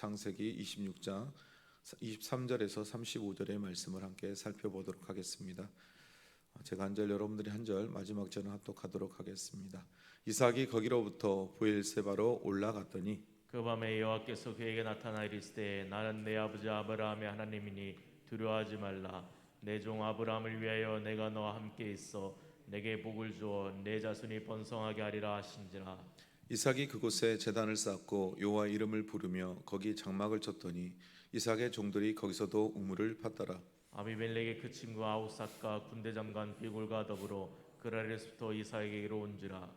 창세기 26장 23절에서 35절의 말씀을 함께 살펴보도록 하겠습니다. 제가 한 절 여러분들이 한 절 마지막 절은 합독하도록 하겠습니다. 이삭이 거기로부터 부엘세바로 올라갔더니 그 밤에 여호와께서 그에게 나타나 이르시되 나는 내 아버지 아브라함의 하나님이니 두려워하지 말라 내 종 아브라함을 위하여 내가 너와 함께 있어 내게 복을 주어 내 자손이 번성하게 하리라 하신지라 이삭이 그곳에 제단을 쌓고 여호와 이름을 부르며 거기 장막을 쳤더니 이삭의 종들이 거기서도 우물을 팠더라. 아비멜렉의 그 친구 아우삭과 군대 장관 비골과 더불어 그라레스부터 이삭에게로 온지라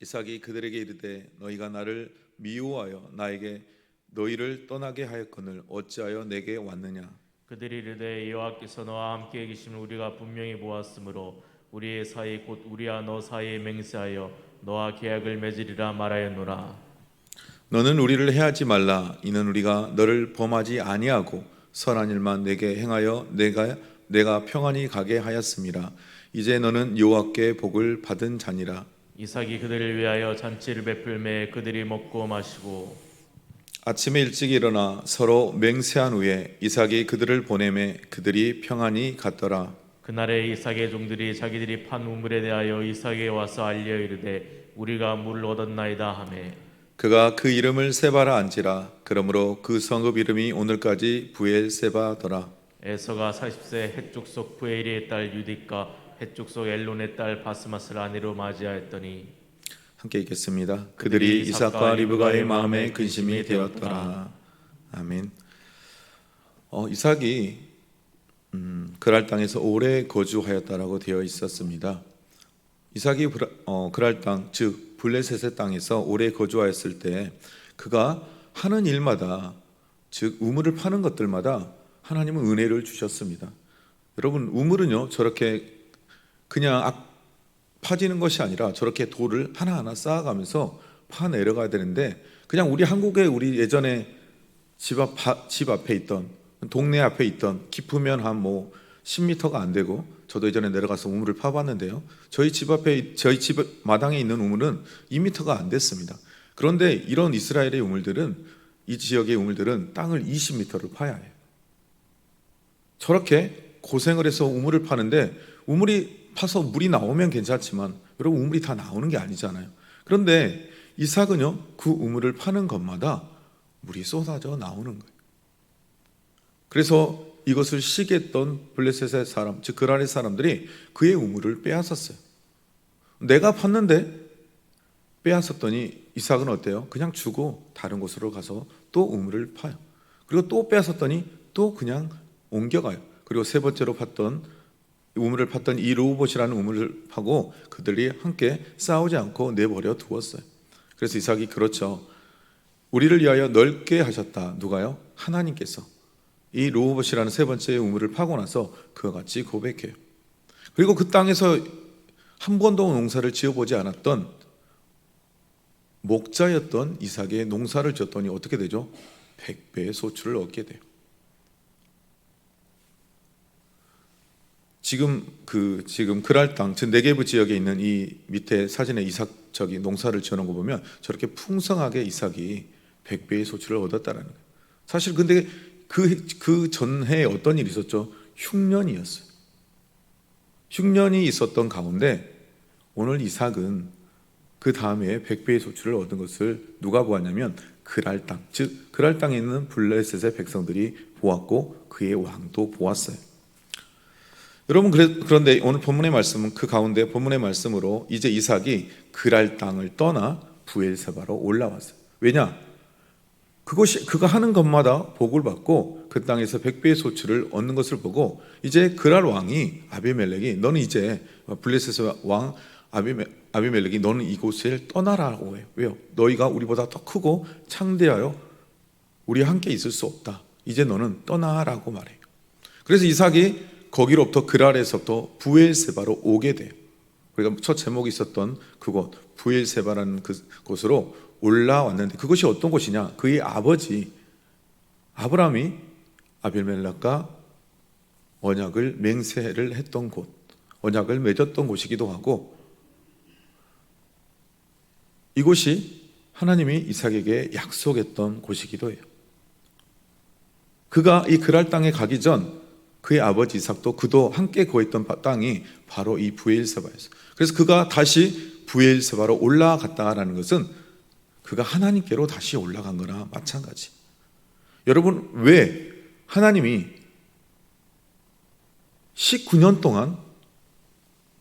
이삭이 그들에게 이르되 너희가 나를 미워하여 나에게 너희를 떠나게 하였거늘 어찌하여 내게 왔느냐 그들이 이르되 여호와께서 너와 함께 계심을 우리가 분명히 보았으므로 우리의 사이 곧 우리와 너 사이에 맹세하여 너와 계약을 맺으리라 말하였노라. 너는 우리를 해하지 말라. 이는 우리가 너를 범하지 아니하고 선한 일만 내게 행하여 내가 내가 평안히 가게 하였음이라. 이제 너는 여호와께 복을 받은 자니라. 이삭이 그들을 위하여 잔치를 베풀매 그들이 먹고 마시고 아침에 일찍 일어나 서로 맹세한 후에 이삭이 그들을 보내매 그들이 평안히 갔더라 그날에 이삭의 종들이 자기들이 판 우물에 대하여 이삭에게 와서 알려 이르되 우리가 물을 얻었나이다 하매 그가 그 이름을 세바라 안지라 그러므로 그 성읍 이름이 오늘까지 부엘세바더라 에서가 40세 헷족 속 부에리의 딸 유디카 헷족 속 엘론의 딸 바스마스를 아내로 맞이하였더니 함께 읽겠습니다. 그들이 이삭과 리브가의 마음에 근심이 되었더라. 아멘. 어, 이삭이 음, 그랄 땅에서 오래 거주하였다라고 되어 있었습니다. 이삭이 브라- 어, 그랄 땅, 즉 블레셋의 땅에서 오래 거주하였을 때 그가 하는 일마다 즉 우물을 파는 것들마다 하나님은 은혜를 주셨습니다. 여러분 우물은요 저렇게 그냥 악- 파지는 것이 아니라 저렇게 돌을 하나하나 쌓아가면서 파 내려가야 되는데 그냥 우리 한국에 우리 예전에 집 앞 집 앞에 있던 동네 앞에 있던 깊으면 한 뭐 10m가 안 되고 저도 예전에 내려가서 우물을 파봤는데요. 저희 집 앞에 저희 집 마당에 있는 우물은 2m가 안 됐습니다. 그런데 이런 이스라엘의 우물들은 이 지역의 우물들은 땅을 20m를 파야 해요. 저렇게 고생을 해서 우물을 파는데 우물이 파서 물이 나오면 괜찮지만 여러분 우물이 다 나오는 게 아니잖아요. 그런데 이삭은요 그 우물을 파는 것마다 물이 쏟아져 나오는 거예요. 그래서 이것을 시기했던 블레셋의 사람, 즉 그라의 사람들이 그의 우물을 빼앗았어요. 내가 팠는데 빼앗았더니 이삭은 어때요? 그냥 주고 다른 곳으로 가서 또 우물을 파요. 그리고 또 빼앗았더니 또 그냥 옮겨가요. 그리고 세 번째로 팠던 우물을 팠던 이 로봇이라는 우물을 파고 그들이 함께 싸우지 않고 내버려 두었어요. 그래서 이삭이 그렇죠. 우리를 위하여 넓게 하셨다. 누가요? 하나님께서 이 로봇이라는 세 번째 우물을 파고 나서 그와 같이 고백해요. 그리고 그 땅에서 한 번도 농사를 지어보지 않았던 목자였던 이삭의 농사를 지었더니 어떻게 되죠? 백배의 소출을 얻게 돼요. 지금 그 지금 그랄 땅, 즉 네게브 지역에 있는 이 밑에 사진에 이삭 저기 농사를 지어놓은 거 보면 저렇게 풍성하게 이삭이 백배의 소출을 얻었다라는 거예요. 사실 근데 그 그 전해에 어떤 일이 있었죠? 흉년이었어요. 흉년이 있었던 가운데 오늘 이삭은 그 다음에 백배의 소출을 얻은 것을 누가 보았냐면 그랄 땅, 즉 그랄 땅에 있는 블레셋의 백성들이 보았고 그의 왕도 보았어요. 여러분 그런데 오늘 본문의 말씀은 그 가운데 본문의 말씀으로 이제 이삭이 그랄 땅을 떠나 부엘세바로 올라왔어요. 왜냐? 그것이 그가 하는 것마다 복을 받고 그 땅에서 백배의 소출을 얻는 것을 보고 이제 그랄 왕이 아비멜렉이 너는 이제 블레셋의 왕 아비멜, 아비멜렉이 너는 이곳을 떠나라고 해요. 왜요? 너희가 우리보다 더 크고 창대하여 우리와 함께 있을 수 없다. 이제 너는 떠나라고 말해요. 그래서 이삭이 거기로부터 그랄에서부터 부엘세바로 오게 돼요. 그러니까 첫 제목이 있었던 그곳 부엘세바라는 그 곳으로 올라왔는데 그것이 어떤 곳이냐? 그의 아버지 아브라함이 아빌멜렉과 언약을 맹세를 했던 곳, 언약을 맺었던 곳이기도 하고 이곳이 하나님이 이삭에게 약속했던 곳이기도 해요. 그가 이 그랄 땅에 가기 전 그의 아버지 이삭도 그도 함께 거했던 바- 땅이 바로 이 부엘세바였어요. 그래서 그가 다시 부엘세바로 올라갔다라는 것은 그가 하나님께로 다시 올라간 거나 마찬가지. 여러분 왜 하나님이 19년 동안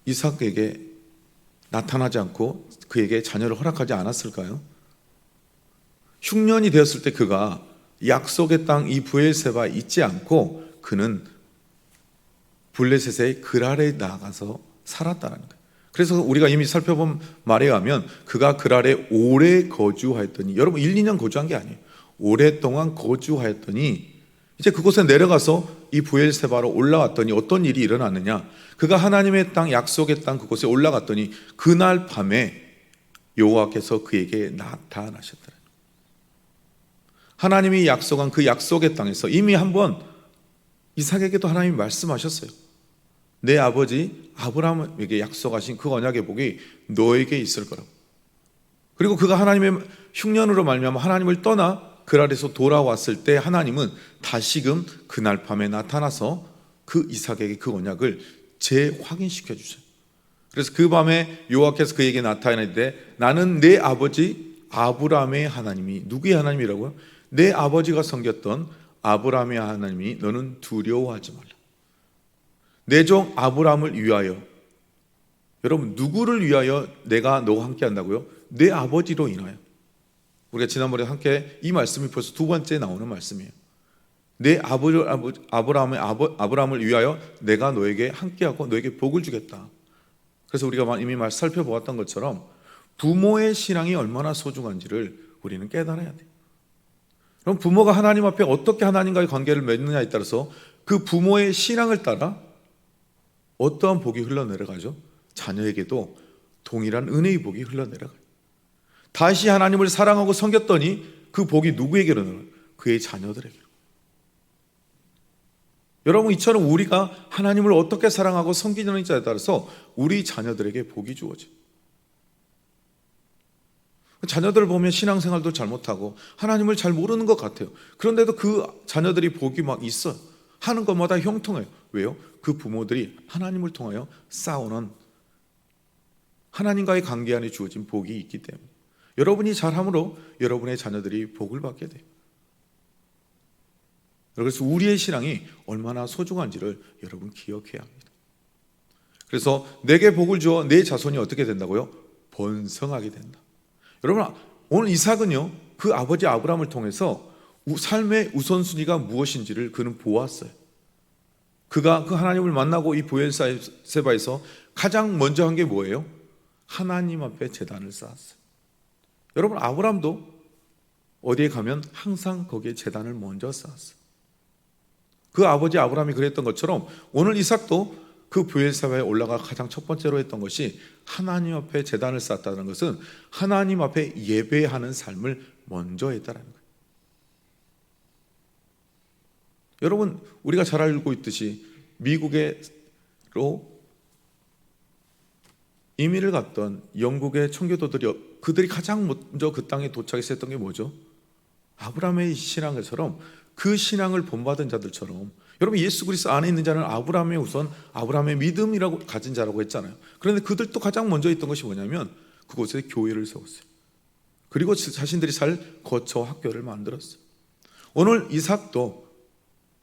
이삭에게 나타나지 않고 그에게 자녀를 허락하지 않았을까요? 흉년이 되었을 때 그가 약속의 땅 이 부엘세바에 있지 않고 그는 블레셋의 그랄에 나가서 살았다는 거예요. 그래서 우리가 이미 살펴본 말에 의하면 그가 그랄에 오래 거주하였더니 여러분 1, 2년 거주한 게 아니에요. 오랫동안 거주하였더니 이제 그곳에 내려가서 이 부엘세바로 올라왔더니 어떤 일이 일어났느냐? 그가 하나님의 땅 약속의 땅 그곳에 올라갔더니 그날 밤에 여호와께서 그에게 나타나셨더라. 하나님이 약속한 그 약속의 땅에서 이미 한번 이삭에게도 하나님이 말씀하셨어요. 내 아버지 아브라함에게 약속하신 그 언약의 복이 너에게 있을 거라고. 그리고 그가 하나님의 흉년으로 말미암아 하나님을 떠나 그랄에서 돌아왔을 때 하나님은 다시금 그날 밤에 나타나서 그 이삭에게 그 언약을 재확인시켜 주셔요. 그래서 그 밤에 여호와께서 그에게 나타나는데 나는 내 아버지 아브라함의 하나님이 누구의 하나님이라고요? 내 아버지가 섬겼던 아브라함의 하나님이 너는 두려워하지 말라. 내종 아브라함을 위하여 여러분 누구를 위하여 내가 너와 함께 한다고요? 내 아버지로 인하여 우리가 지난번에 함께 이 말씀이 벌써 두 번째 나오는 말씀이에요. 내 아버지 아브라함의 아버, 아브라함을 위하여 내가 너에게 함께하고 너에게 복을 주겠다. 그래서 우리가 이미 말 살펴보았던 것처럼 부모의 신앙이 얼마나 소중한지를 우리는 깨달아야 돼. 그럼 부모가 하나님 앞에 어떻게 하나님과의 관계를 맺느냐에 따라서 그 부모의 신앙을 따라 어떠한 복이 흘러내려가죠? 자녀에게도 동일한 은혜의 복이 흘러내려가요. 다시 하나님을 사랑하고 섬겼더니 그 복이 누구에게로 내려가요? 그의 자녀들에게로. 여러분 이처럼 우리가 하나님을 어떻게 사랑하고 섬기느냐에 따라서 우리 자녀들에게 복이 주어져. 자녀들을 보면 신앙생활도 잘못하고 하나님을 잘 모르는 것 같아요. 그런데도 그 자녀들이 복이 막 있어요. 하는 것마다 형통해요. 왜요? 그 부모들이 하나님을 통하여 싸우는 하나님과의 관계 안에 주어진 복이 있기 때문에 여러분이 잘함으로 여러분의 자녀들이 복을 받게 돼요. 그래서 우리의 신앙이 얼마나 소중한지를 여러분 기억해야 합니다. 그래서 내게 복을 주어 내 자손이 어떻게 된다고요? 번성하게 된다. 여러분 오늘 이삭은요 그 아버지 아브라함을 통해서 삶의 우선순위가 무엇인지를 그는 보았어요. 그가 그 하나님을 만나고 이 보엘세바에서 가장 먼저 한 게 뭐예요? 하나님 앞에 재단을 쌓았어요. 여러분 아브라함도 어디에 가면 항상 거기에 재단을 먼저 쌓았어요. 그 아버지 아브라함이 그랬던 것처럼 오늘 이삭도 그 부엘사바에 올라가 가장 첫 번째로 했던 것이 하나님 앞에 재단을 쌓았다는 것은 하나님 앞에 예배하는 삶을 먼저 했다는 거예요. 여러분 우리가 잘 알고 있듯이 미국에로 이민을 갔던 영국의 청교도들이 그들이 가장 먼저 그 땅에 도착해서 했던 게 뭐죠? 아브라함의 신앙처럼 그 신앙을 본받은 자들처럼 여러분 예수 그리스도 안에 있는 자는 아브라함의 우선 아브라함의 믿음이라고 가진 자라고 했잖아요. 그런데 그들도 가장 먼저 했던 것이 뭐냐면 그곳에 교회를 세웠어요. 그리고 자신들이 살 거처 학교를 만들었어요. 오늘 이삭도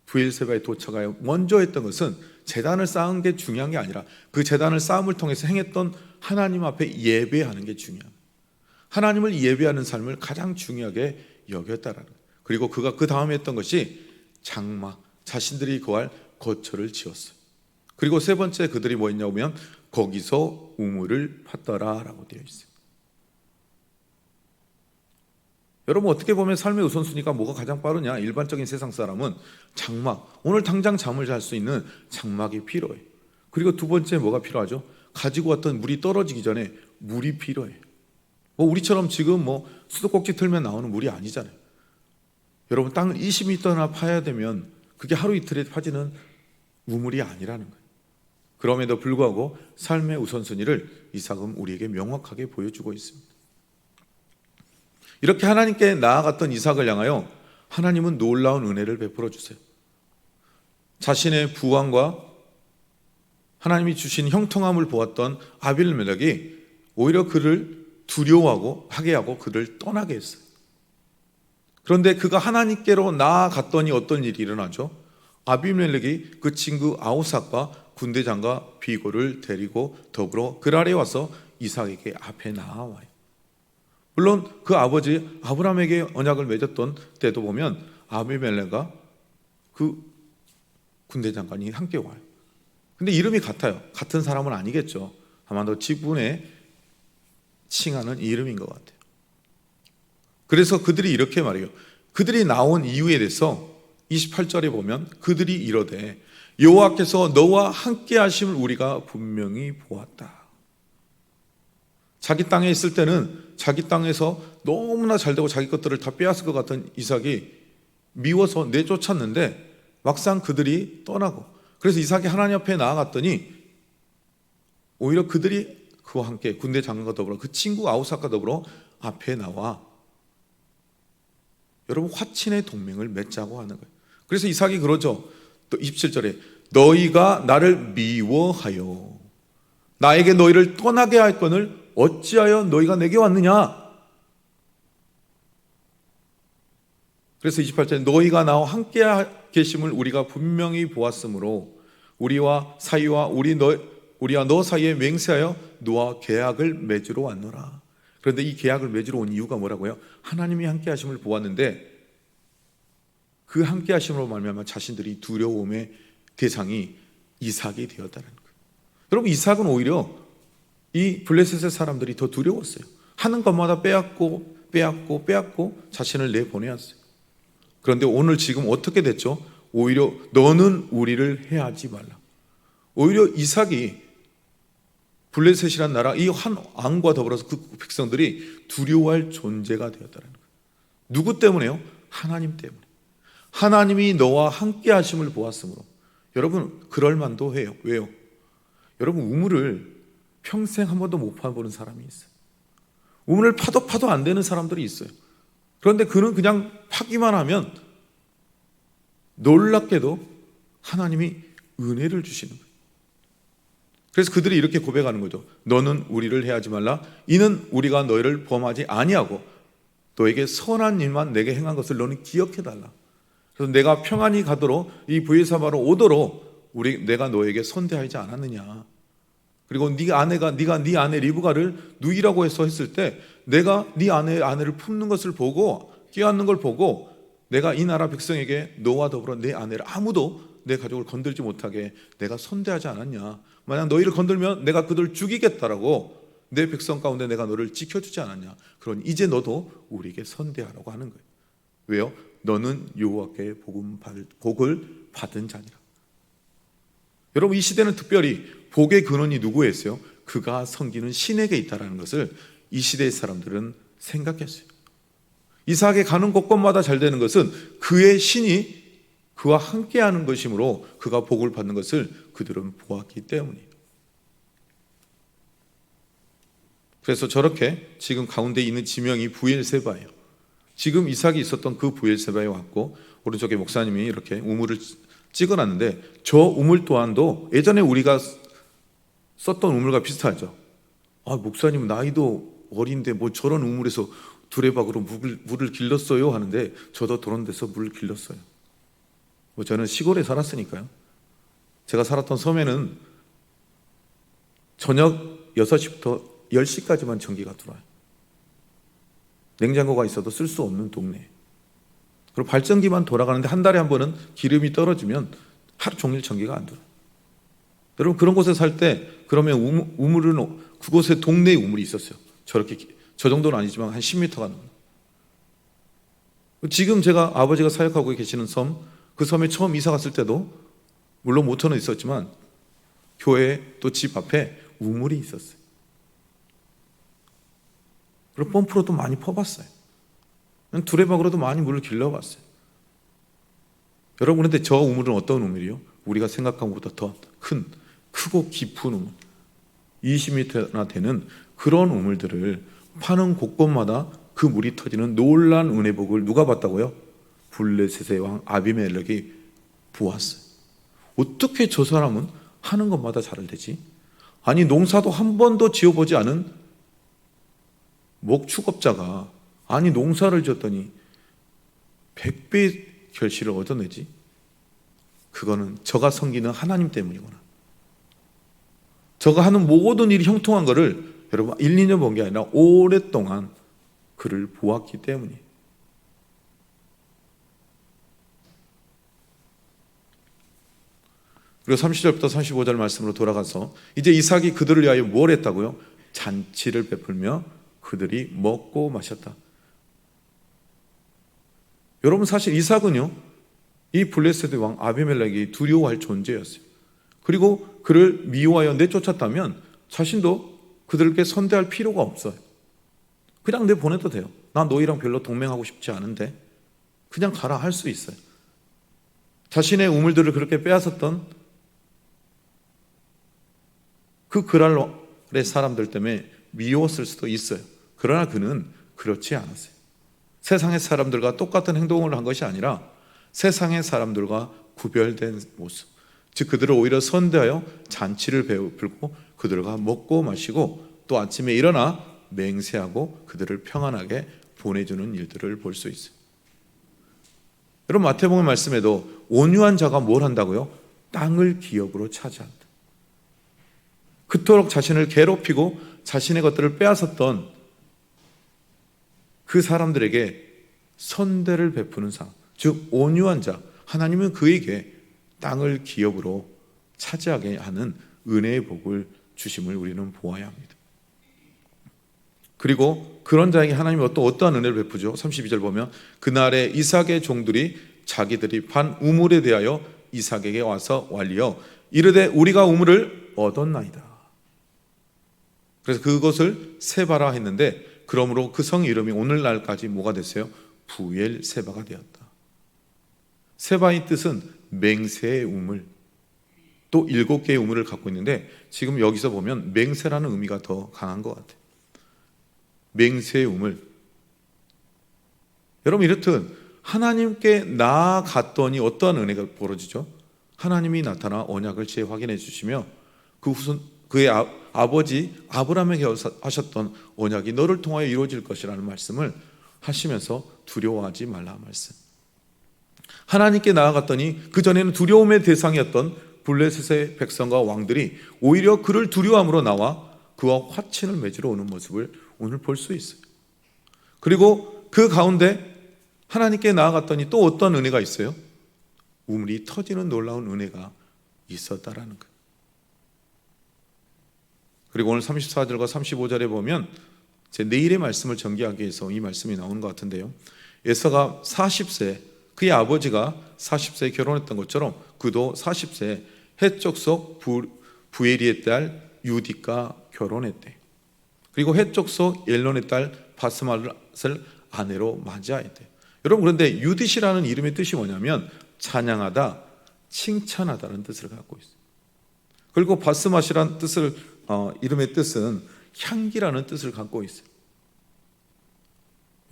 부엘세바에 도착하여 먼저 했던 것은 재단을 쌓은 게 중요한 게 아니라 그 재단을 쌓음을 통해서 행했던 하나님 앞에 예배하는 게 중요합니다. 하나님을 예배하는 삶을 가장 중요하게 여겼다라는. 그리고 그가 그 다음에 했던 것이 장막, 자신들이 거할 거처를 지었어요. 그리고 세 번째 그들이 뭐 했냐고 하면 거기서 우물을 팠더라라고 되어 있어요. 여러분 어떻게 보면 삶의 우선순위가 뭐가 가장 빠르냐? 일반적인 세상 사람은 장막, 오늘 당장 잠을 잘 수 있는 장막이 필요해. 그리고 두 번째 뭐가 필요하죠? 가지고 왔던 물이 떨어지기 전에 물이 필요해. 뭐 우리처럼 지금 뭐 수도꼭지 틀면 나오는 물이 아니잖아요. 여러분 땅을 20m나 파야 되면 그게 하루 이틀에 파지는 우물이 아니라는 거예요. 그럼에도 불구하고 삶의 우선순위를 이삭은 우리에게 명확하게 보여주고 있습니다. 이렇게 하나님께 나아갔던 이삭을 향하여 하나님은 놀라운 은혜를 베풀어 주세요. 자신의 부왕과 하나님이 주신 형통함을 보았던 아빌멜렉이 오히려 그를 두려워하고 하게 하고 그를 떠나게 했어요. 그런데 그가 하나님께로 나아갔더니 어떤 일이 일어나죠? 아비멜렉이 그 친구 아우삭과 군대장과 비고를 데리고 더불어 그랄에 와서 이삭에게 앞에 나와요. 물론 그 아버지 아브라함에게 언약을 맺었던 때도 보면 아비멜렉과 그 군대 장관이 함께 와요. 근데 이름이 같아요. 같은 사람은 아니겠죠. 아마도 지분에 칭하는 이름인 것 같아요. 그래서 그들이 이렇게 말해요. 그들이 나온 이유에 대해서 28절에 보면 그들이 이러되 여호와께서 너와 함께 하심을 우리가 분명히 보았다. 자기 땅에 있을 때는 자기 땅에서 너무나 잘 되고 자기 것들을 다 빼앗을 것 같은 이삭이 미워서 내쫓았는데 막상 그들이 떠나고 그래서 이삭이 하나님 앞에 나아갔더니 오히려 그들이 그와 함께 군대 장관과 더불어 그 친구 아우삭과 더불어 앞에 나와 여러분 화친의 동맹을 맺자고 하는 거예요. 그래서 이삭이 그러죠. 또 27절에 너희가 나를 미워하여 나에게 너희를 떠나게 할 건을 어찌하여 너희가 내게 왔느냐? 그래서 28절에 너희가 나와 함께 계심을 우리가 분명히 보았으므로 우리와 사이와 우리 너 우리와 너 사이에 맹세하여 너와 계약을 맺으러 왔노라. 그런데 이 계약을 맺으러 온 이유가 뭐라고요? 하나님이 함께 하심을 보았는데 그 함께 하심으로 말미암아 자신들이 두려움의 대상이 이삭이 되었다는 거예요. 여러분 이삭은 오히려 이 블레셋의 사람들이 더 두려웠어요. 하는 것마다 빼앗고 빼앗고 빼앗고 자신을 내보내었어요. 그런데 오늘 지금 어떻게 됐죠? 오히려 너는 우리를 해하지 말라. 오히려 이삭이 블레셋이란 나라 이 한 왕과 더불어서 그 백성들이 두려워할 존재가 되었다는 거예요. 누구 때문에요? 하나님 때문에. 하나님이 너와 함께 하심을 보았으므로 여러분 그럴 만도 해요. 왜요? 여러분 우물을 평생 한 번도 못 파보는 사람이 있어요. 우물을 파도 파도 안 되는 사람들이 있어요. 그런데 그는 그냥 파기만 하면 놀랍게도 하나님이 은혜를 주시는 거예요. 그래서 그들이 이렇게 고백하는 거죠. 너는 우리를 해하지 말라. 이는 우리가 너희를 범하지 아니하고 너에게 선한 일만 내게 행한 것을 너는 기억해 달라. 그래서 내가 평안히 가도록 이 부에사바로 오도록 우리 내가 너에게 선대하지 않았느냐. 그리고 네 아내가 네가 네 아내 리브가를 누이라고 해서 했을 때 내가 네 아내 아내를 품는 것을 보고 끼얹는 걸 보고 내가 이 나라 백성에게 너와 더불어 내 아내를 아무도 내 가족을 건들지 못하게 내가 선대하지 않았냐. 만약 너희를 건들면 내가 그들을 죽이겠다라고 내 백성 가운데 내가 너를 지켜주지 않았냐. 그러니 이제 너도 우리에게 선대하라고 하는 거예요. 왜요? 너는 여호와께 복음 받을 복을 받은 자니라. 여러분 이 시대는 특별히 복의 근원이 누구였어요? 그가 섬기는 신에게 있다라는 것을 이 시대의 사람들은 생각했어요. 이삭에 가는 곳곳마다 잘 되는 것은 그의 신이 그와 함께하는 것이므로 그가 복을 받는 것을 그들은 보았기 때문이에요. 그래서 저렇게 지금 가운데 있는 지명이 부엘세바예요. 지금 이삭이 있었던 그 부엘세바에 왔고 오른쪽에 목사님이 이렇게 우물을 찍어놨는데 저 우물 또한도 예전에 우리가 썼던 우물과 비슷하죠. 아 목사님 나이도 어린데 뭐 저런 우물에서 두레박으로 물을, 물을 길렀어요 하는데 저도 그런 데서 물을 길렀어요. 뭐 저는 시골에 살았으니까요. 제가 살았던 섬에는 저녁 6시부터 10시까지만 전기가 들어와요. 냉장고가 있어도 쓸 수 없는 동네. 그리고 발전기만 돌아가는데 한 달에 한 번은 기름이 떨어지면 하루 종일 전기가 안 들어요. 여러분 그런 곳에 살 때 그러면 우물, 은 그곳에 동네에 우물이 있었어요. 저렇게 저 정도는 아니지만 한 10m가 넘는. 지금 제가 아버지가 사역하고 계시는 섬, 그 섬에 처음 이사 갔을 때도 물론 모터는 있었지만 교회 또 집 앞에 우물이 있었어요. 그리고 펌프로도 많이 퍼봤어요. 두레박으로도 많이 물을 길러봤어요. 여러분 그런데 저 우물은 어떤 우물이요? 우리가 생각한 것보다 더 큰, 크고 깊은 우물. 20m나 되는 그런 우물들을 파는 곳곳마다 그 물이 터지는 놀란 은혜복을 누가 봤다고요? 블레셋의 왕 아비멜렉이 보았어요. 어떻게 저 사람은 하는 것마다 잘 되지? 아니 농사도 한 번도 지어보지 않은 목축업자가 아니 농사를 지었더니 100배 결실을 얻어내지? 그거는 저가 섬기는 하나님 때문이구나. 저가 하는 모든 일이 형통한 거를 여러분 1, 2년 본 게 아니라 오랫동안 그를 보았기 때문이에요. 그리고 30절부터 35절 말씀으로 돌아가서 이제 이삭이 그들을 위하여 뭘 했다고요? 잔치를 베풀며 그들이 먹고 마셨다. 여러분 사실 이삭은요 이 블레셋의 왕 아비멜렉이 두려워할 존재였어요. 그리고 그를 미워하여 내쫓았다면 자신도 그들께 선대할 필요가 없어요. 그냥 내 보내도 돼요. 나 너희랑 별로 동맹하고 싶지 않은데 그냥 가라 할 수 있어요. 자신의 우물들을 그렇게 빼앗았던 그 그랄의 사람들 때문에 미웠을 수도 있어요. 그러나 그는 그렇지 않았어요. 세상의 사람들과 똑같은 행동을 한 것이 아니라 세상의 사람들과 구별된 모습. 즉 그들을 오히려 선대하여 잔치를 베풀고 그들과 먹고 마시고 또 아침에 일어나 맹세하고 그들을 평안하게 보내주는 일들을 볼 수 있어요. 여러분 마태복음 말씀에도 온유한 자가 뭘 한다고요? 땅을 기업으로 차지한다. 그토록 자신을 괴롭히고 자신의 것들을 빼앗았던 그 사람들에게 선대를 베푸는 상, 즉 온유한 자, 하나님은 그에게 땅을 기업으로 차지하게 하는 은혜의 복을 주심을 우리는 보아야 합니다. 그리고 그런 자에게 하나님이 또 어떠한 은혜를 베푸죠? 32절 보면 그날에 이삭의 종들이 자기들이 판 우물에 대하여 이삭에게 와서 완리어 이르되 우리가 우물을 얻었나이다. 그래서 그것을 세바라 했는데 그러므로 그 성 이름이 오늘날까지 뭐가 됐어요? 부엘 세바가 되었다. 세바의 뜻은 맹세의 우물. 또 일곱 개의 우물을 갖고 있는데 지금 여기서 보면 맹세라는 의미가 더 강한 것 같아요. 맹세의 우물. 여러분 이렇듯 하나님께 나아갔더니 어떠한 은혜가 벌어지죠? 하나님이 나타나 언약을 재확인해 주시며 그 후손 그의 아, 아버지 아브라함에게 하셨던 언약이 너를 통하여 이루어질 것이라는 말씀을 하시면서 두려워하지 말라 말씀. 하나님께 나아갔더니 그 전에는 두려움의 대상이었던 블레셋의 백성과 왕들이 오히려 그를 두려움으로 나와 그와 화친을 맺으러 오는 모습을 오늘 볼 수 있어요. 그리고 그 가운데 하나님께 나아갔더니 또 어떤 은혜가 있어요? 우물이 터지는 놀라운 은혜가 있었다라는 거예요. 그리고 오늘 34절과 35절에 보면 제 내일의 말씀을 전개하기 위해서 이 말씀이 나오는 것 같은데요. 에서가 40세, 그의 아버지가 40세에 결혼했던 것처럼 그도 40세 해적속 부 에리의 딸 유디과 결혼했대. 그리고 해적속 엘론의 딸 바스마를 아내로 맞이하였대. 여러분 그런데 유디시라는 이름의 뜻이 뭐냐면 찬양하다, 칭찬하다는 뜻을 갖고 있어요. 그리고 바스맛이라는 뜻을 어, 이름의 뜻은 향기라는 뜻을 갖고 있어요.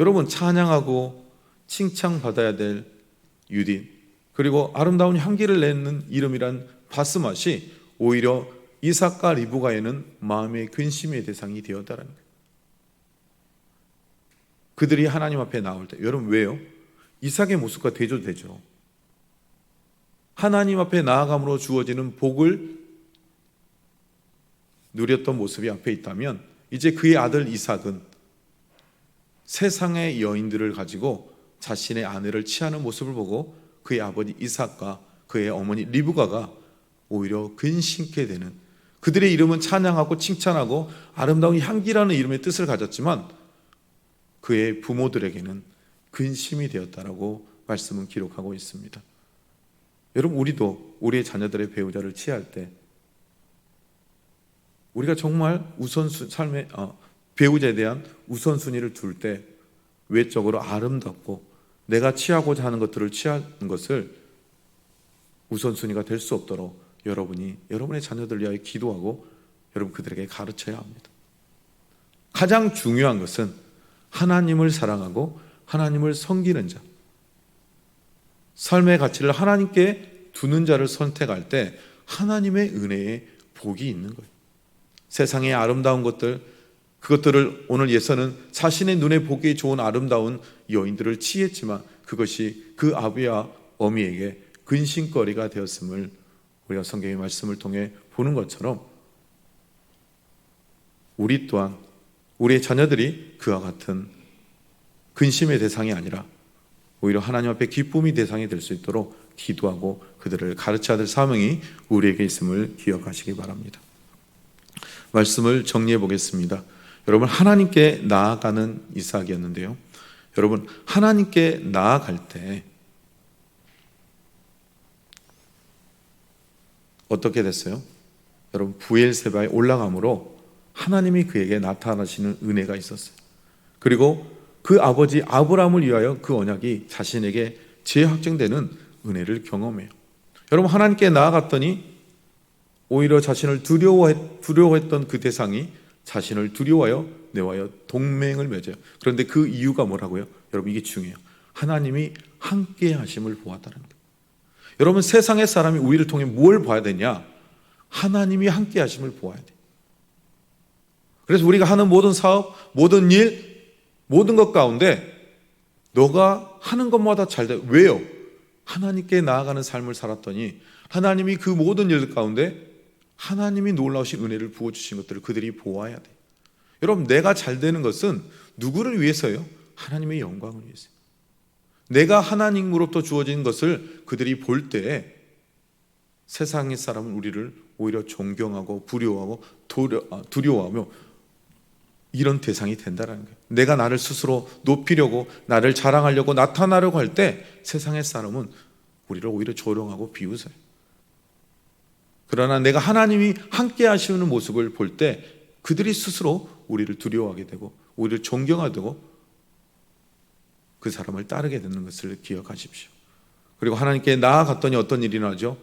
여러분 찬양하고 칭찬받아야 될 유딘 그리고 아름다운 향기를 내는 이름이란 바스맛이 오히려 이삭과 리브가에는 마음의 근심의 대상이 되었다는 거예요. 그들이 하나님 앞에 나올 때 여러분 왜요? 이삭의 모습과 대조되죠. 하나님 앞에 나아감으로 주어지는 복을 누렸던 모습이 앞에 있다면 이제 그의 아들 이삭은 세상의 여인들을 가지고 자신의 아내를 취하는 모습을 보고 그의 아버지 이삭과 그의 어머니 리브가가 오히려 근심케 되는 그들의 이름은 찬양하고 칭찬하고 아름다운 향기라는 이름의 뜻을 가졌지만 그의 부모들에게는 근심이 되었다라고 말씀은 기록하고 있습니다. 여러분 우리도 우리의 자녀들의 배우자를 취할 때 우리가 정말 우선순 삶의 어, 배우자에 대한 우선순위를 둘 때 외적으로 아름답고 내가 취하고자 하는 것들을 취하는 것을 우선순위가 될 수 없도록 여러분이 여러분의 자녀들 위하여 기도하고 여러분 그들에게 가르쳐야 합니다. 가장 중요한 것은 하나님을 사랑하고 하나님을 섬기는 자. 삶의 가치를 하나님께 두는 자를 선택할 때 하나님의 은혜에 복이 있는 거예요. 세상의 아름다운 것들, 그것들을 오늘 예서는 자신의 눈에 보기 좋은 아름다운 여인들을 취했지만 그것이 그 아비와 어미에게 근심거리가 되었음을 우리가 성경의 말씀을 통해 보는 것처럼 우리 또한 우리의 자녀들이 그와 같은 근심의 대상이 아니라 오히려 하나님 앞에 기쁨이 대상이 될 수 있도록 기도하고 그들을 가르쳐야 될 사명이 우리에게 있음을 기억하시기 바랍니다. 말씀을 정리해 보겠습니다. 여러분 하나님께 나아가는 이삭이었는데요. 여러분 하나님께 나아갈 때 어떻게 됐어요? 여러분 부엘세바에 올라감으로 하나님이 그에게 나타나시는 은혜가 있었어요. 그리고 그 아버지 아브라함을 위하여 그 언약이 자신에게 재확정되는 은혜를 경험해요. 여러분 하나님께 나아갔더니 오히려 자신을 두려워했, 두려워했던 그 대상이 자신을 두려워하여 내와여 동맹을 맺어요. 그런데 그 이유가 뭐라고요? 여러분 이게 중요해요. 하나님이 함께 하심을 보았다는 거예요. 여러분 세상의 사람이 우리를 통해 뭘 봐야 되냐? 하나님이 함께 하심을 보아야 돼. 그래서 우리가 하는 모든 사업, 모든 일, 모든 것 가운데 너가 하는 것마다 잘 돼. 왜요? 하나님께 나아가는 삶을 살았더니 하나님이 그 모든 일 가운데 하나님이 놀라우신 은혜를 부어주신 것들을 그들이 보아야 돼. 여러분, 내가 잘 되는 것은 누구를 위해서요? 하나님의 영광을 위해서. 내가 하나님으로부터 주어진 것을 그들이 볼 때 세상의 사람은 우리를 오히려 존경하고 부려워하고 도려- 아, 두려 워하며 이런 대상이 된다는 거예요. 내가 나를 스스로 높이려고 나를 자랑하려고 나타나려고 할 때 세상의 사람은 우리를 오히려 조롱하고 비웃어요. 그러나 내가 하나님이 함께 하시는 모습을 볼 때 그들이 스스로 우리를 두려워하게 되고 우리를 존경하게 되고 그 사람을 따르게 되는 것을 기억하십시오. 그리고 하나님께 나아갔더니 어떤 일이 나죠?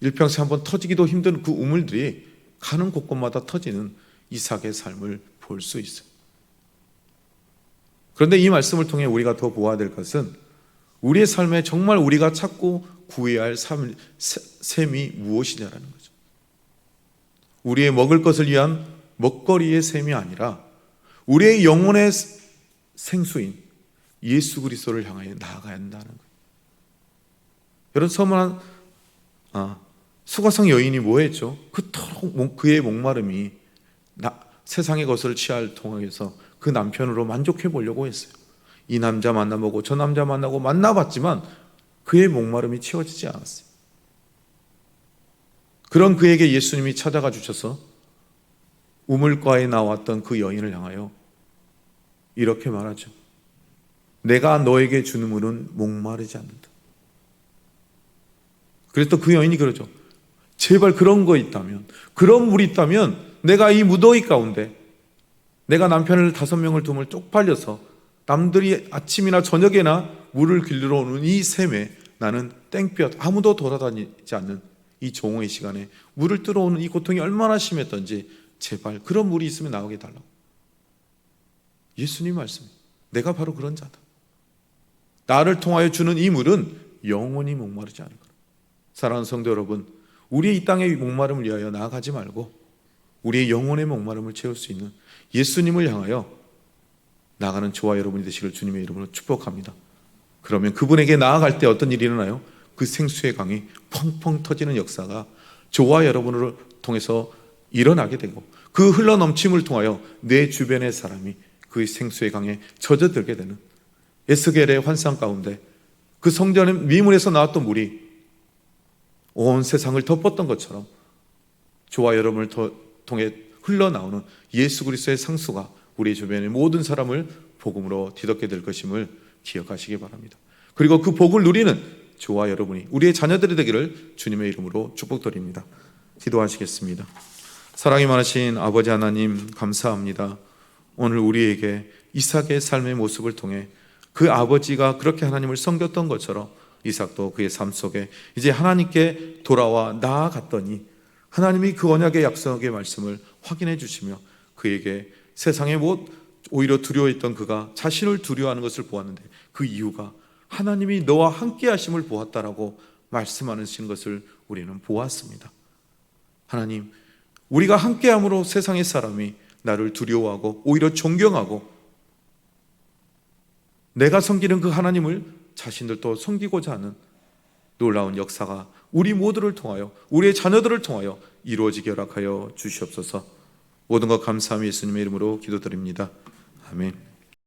일평생 한번 터지기도 힘든 그 우물들이 가는 곳곳마다 터지는 이삭의 삶을 볼 수 있어요. 그런데 이 말씀을 통해 우리가 더 보아야 될 것은 우리의 삶에 정말 우리가 찾고 구해야 할 삶, 세- 셈이 무엇이냐라는 거죠. 우리의 먹을 것을 위한 먹거리의 셈이 아니라 우리의 영혼의 생수인 예수 그리스도를 향하여 나아가야 한다는 거예요. 여러분 서문한 아, 수가성 여인이 뭐 했죠? 그토록 목- 그의 목마름이 나, 세상의 것을 취할 통해서 그 남편으로 만족해 보려고 했어요. 이 남자 만나보고 저 남자 만나고 만나봤지만 그의 목마름이 채워지지 않았어요. 그런 그에게 예수님이 찾아가 주셔서 우물가에 나왔던 그 여인을 향하여 이렇게 말하죠. 내가 너에게 주는 물은 목마르지 않는다. 그래서 또그 여인이 그러죠. 제발 그런 거 있다면, 그런 물이 있다면 내가 이 무더위 가운데 내가 남편을 다섯 명을 두면 쪽팔려서 남들이 아침이나 저녁에나 물을 길러 오는 이 샘에 나는 땡볕 아무도 돌아다니지 않는 이 종의 시간에 물을 뚫어오는 이 고통이 얼마나 심했던지 제발 그런 물이 있으면 나오게 달라고. 예수님 말씀. 내가 바로 그런 자다. 나를 통하여 주는 이 물은 영원히 목마르지 않을 거라. 사랑하는 성도 여러분, 우리의 이 땅의 목마름을 위하여 나아가지 말고 우리의 영혼의 목마름을 채울 수 있는 예수님을 향하여 나가는 저와 여러분이 되시길 주님의 이름으로 축복합니다. 그러면 그분에게 나아갈 때 어떤 일이 일어나요? 그 생수의 강이 펑펑 터지는 역사가 저와 여러분을 통해서 일어나게 되고 그 흘러 넘침을 통하여 내 주변의 사람이 그 생수의 강에 젖어들게 되는 에스겔의 환상 가운데 그 성전의 미문에서 나왔던 물이 온 세상을 덮었던 것처럼 저와 여러분을 더- 통해 흘러나오는 예수 그리스도의 상수가 우리 주변의 모든 사람을 복음으로 뒤덮게 될 것임을 기억하시기 바랍니다. 그리고 그 복을 누리는 저와 여러분이 우리의 자녀들이 되기를 주님의 이름으로 축복드립니다. 기도하시겠습니다. 사랑이 많으신 아버지 하나님 감사합니다. 오늘 우리에게 이삭의 삶의 모습을 통해 그 아버지가 그렇게 하나님을 섬겼던 것처럼 이삭도 그의 삶 속에 이제 하나님께 돌아와 나아갔더니 하나님이 그 언약의 약속의 말씀을 확인해 주시며 그에게 세상에 못 오히려 두려워했던 그가 자신을 두려워하는 것을 보았는데 그 이유가 하나님이 너와 함께 하심을 보았다라고 말씀하신 것을 우리는 보았습니다. 하나님, 우리가 함께 함으로 세상의 사람이 나를 두려워하고 오히려 존경하고 내가 섬기는 그 하나님을 자신들도 섬기고자 하는 놀라운 역사가 우리 모두를 통하여 우리의 자녀들을 통하여 이루어지게 허락하여 주시옵소서. 모든 것 감사함이 예수님의 이름으로 기도드립니다. 아멘.